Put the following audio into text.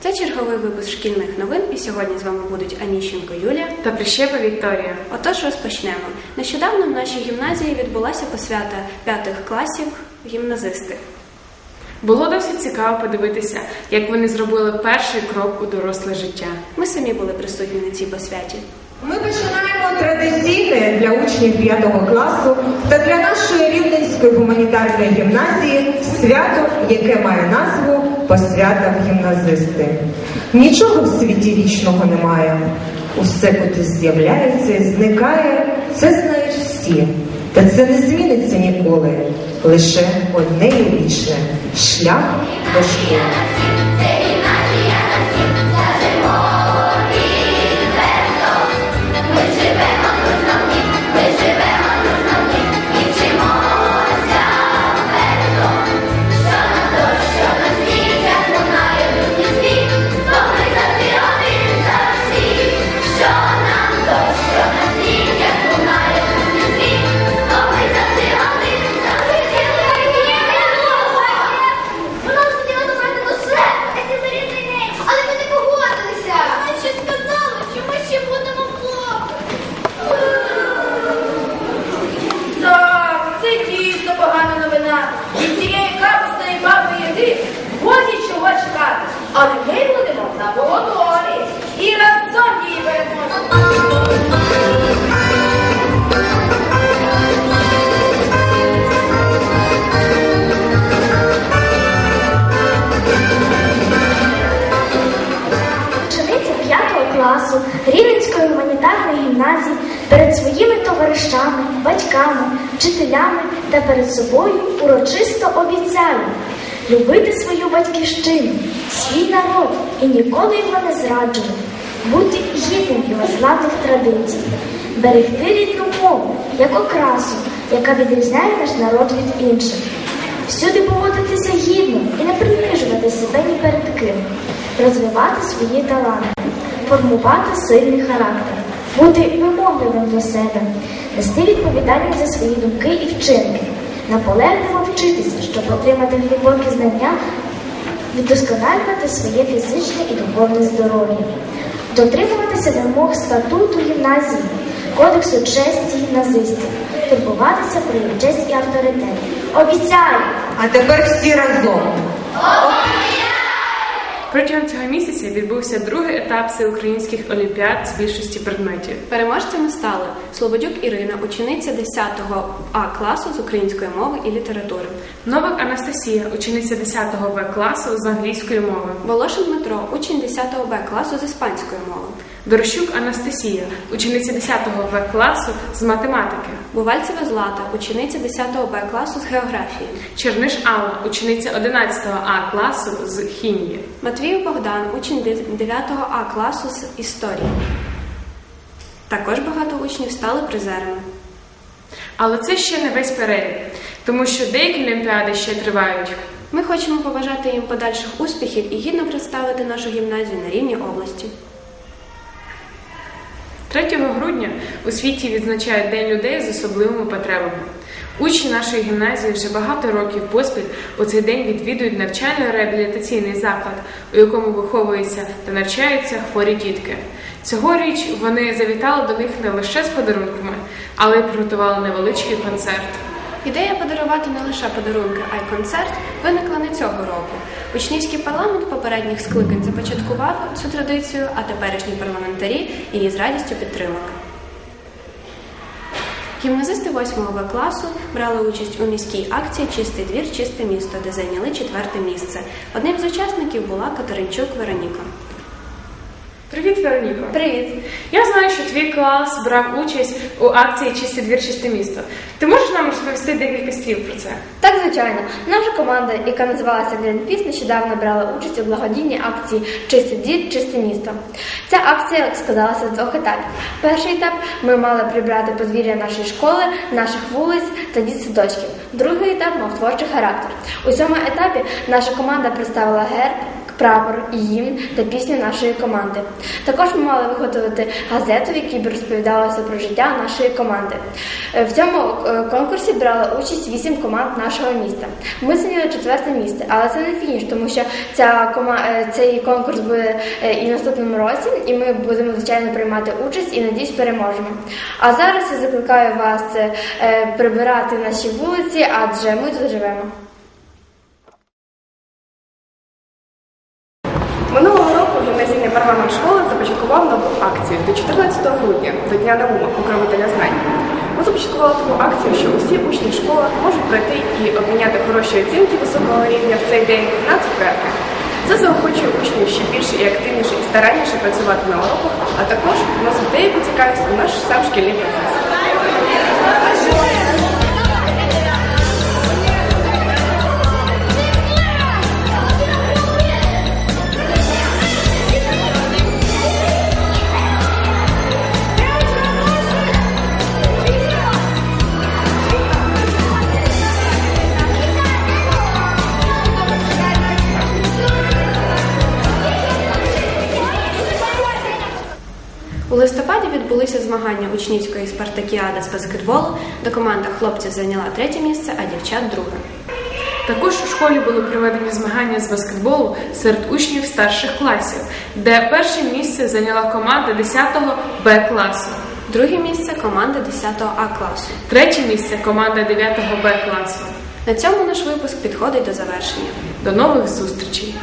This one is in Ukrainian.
Це черговий випуск шкільних новин, і сьогодні з вами будуть Аніщенко Юлія. та Прищепа Вікторія. Отож, розпочнемо. Нещодавно в нашій гімназії відбулася посвята п'ятих класів гімназисти. Було досить цікаво подивитися, як вони зробили перший крок у доросле життя. Ми самі були присутні на цій посвяті. Ми починаємо традиційне для учнів 5 класу та для нашої рівненської гуманітарної гімназії свято, яке має назву Посвята в гімназисти. Нічого в світі вічного немає. Усе кудись з'являється і зникає. Це знають всі. Та це не зміниться ніколи. Лише одне і вічне шлях до школи. Класу Рівненської гуманітарної гімназії перед своїми товаришами, батьками, вчителями та перед собою урочисто обіцяє любити свою батьківщину, свій народ і ніколи його не зраджувати, бути гідним його златих традицій, берегти рідну мову як окрасу, яка відрізняє наш народ від інших. Всюди поводитися гідно і не принижувати себе ні перед ким, розвивати свої таланти, формувати сильний характер, бути вимогливим до себе, нести відповідальність за свої думки і вчинки, наполегливо вчитися, щоб отримати глибокі знання, віддосконалювати своє фізичне і духовне здоров'я, дотримуватися вимог статуту гімназії, кодексу честі гімназистів, турбуватися про їх честь і авторитет. Обіцяю! А тепер всі разом. Протягом цього місяця відбувся другий етап всеукраїнських олімпіад з більшості предметів. Переможцями стали Слободюк Ірина, учениця 10 А класу з української мови і літератури, Новак Анастасія, учениця 10 В класу з англійської мови. Волошин Дмитро, учень 10 Б класу з іспанської мови, Дорощук Анастасія, учениця 10 В класу з математики. Бувальцева Злата, учениця 10 Б класу з географії, Черниш Алла, учениця 11 А класу з хімії. Матвію Богдан, учень 9 А класу з історії. Також багато учнів стали призерами. Але це ще не весь перелік, тому що деякі олімпіади ще тривають. Ми хочемо побажати їм подальших успіхів і гідно представити нашу гімназію на рівні області. 3 грудня у світі відзначають День людей з особливими потребами. Учні нашої гімназії вже багато років поспіль у цей день відвідують навчально-реабілітаційний заклад, у якому виховуються та навчаються хворі дітки. Цьогоріч вони завітали до них не лише з подарунками, але й приготували невеличкий концерт. Ідея подарувати не лише подарунки, а й концерт виникла не цього року. Учнівський парламент попередніх скликань започаткував цю традицію, а теперішні парламентарі її з радістю підтримали. Гімназисти 8 класу брали участь у міській акції Чистий двір, чисте місто, де зайняли четверте місце. Одним з учасників була Катеринчук Вероніка. Привіт, Вероніко! Привіт! Я знаю, що твій клас брав участь у акції Чисте двір, чисте місто. Ти можеш нам розповісти декілька слів про це? Так, звичайно, наша команда, яка називалася Greenpeace, нещодавно брала участь у благодійній акції Чистий дід, чисте місто. Ця акція складалася з двох етапів. Перший етап ми мали прибрати подвір'я нашої школи, наших вулиць та дітсадочків. Другий етап мав творчий характер. У цьому етапі наша команда представила герб. Прапор, гімн та пісню нашої команди. Також ми мали виготовити газету, в якій б розповідалося про життя нашої команди. Е, В цьому е, конкурсі брали участь вісім команд нашого міста. Ми зайняли четверте місце, але це не фініш, тому що ця кома... е, цей конкурс буде і в наступному році, і ми будемо звичайно приймати участь і надіюсь переможемо. А зараз я закликаю вас прибирати наші вулиці, адже ми тут живемо. Парламент школи започаткував нову акцію до 14 грудня, до Дня науки покровителя знань. Ми започаткували таку акцію, що усі учні школи можуть пройти і обміняти хороші оцінки високого рівня в цей день на цукерки. Це заохочує учнів ще більше і активніше і старанніше працювати на уроках, а також вносить деяку цікавість у наш сам шкільний процес. У листопаді відбулися змагання учнівської спартакіади з баскетболу, де команда хлопців зайняла третє місце, а дівчат друге. Також у школі були проведені змагання з баскетболу серед учнів старших класів, де перше місце зайняла команда 10-го Б класу, Друге місце команда 10-го А класу. третє місце команда 9-го Б класу. На цьому наш випуск підходить до завершення. До нових зустрічей!